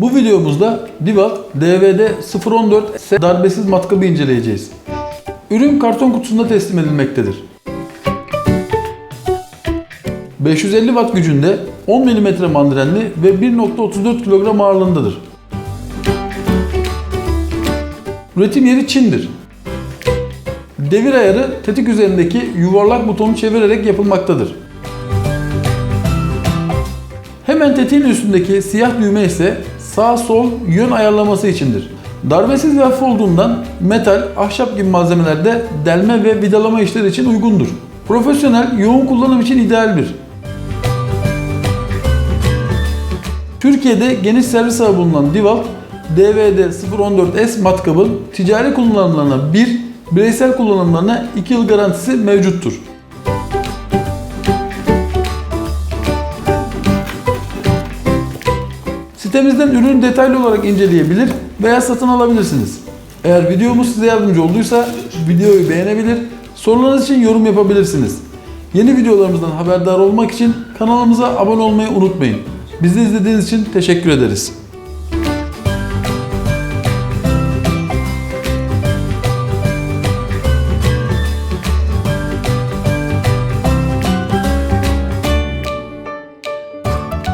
Bu videomuzda Diwalt DVD 014 S darbesiz matkabı inceleyeceğiz. Ürün karton kutusunda teslim edilmektedir. 550 watt gücünde 10 mm mandrenli ve 1.34 kilogram ağırlığındadır. Üretim yeri Çin'dir. Devir ayarı tetik üzerindeki yuvarlak butonu çevirerek yapılmaktadır. Hemen tetiğin üstündeki siyah düğme ise sağ sol yön ayarlaması içindir. Darbesiz ve hafif olduğundan metal, ahşap gibi malzemelerde delme ve vidalama işleri için uygundur. Profesyonel, yoğun kullanım için idealdir. Türkiye'de geniş servis ağı bulunan Diwalt DVD 014S matkabın ticari kullanımlarına 1, bireysel kullanımlarına 2 yıl garantisi mevcuttur. Sitemizden ürünü detaylı olarak inceleyebilir veya satın alabilirsiniz. Eğer videomuz size yardımcı olduysa videoyu beğenebilir, sorularınız için yorum yapabilirsiniz. Yeni videolarımızdan haberdar olmak için kanalımıza abone olmayı unutmayın. Bizi izlediğiniz için teşekkür ederiz.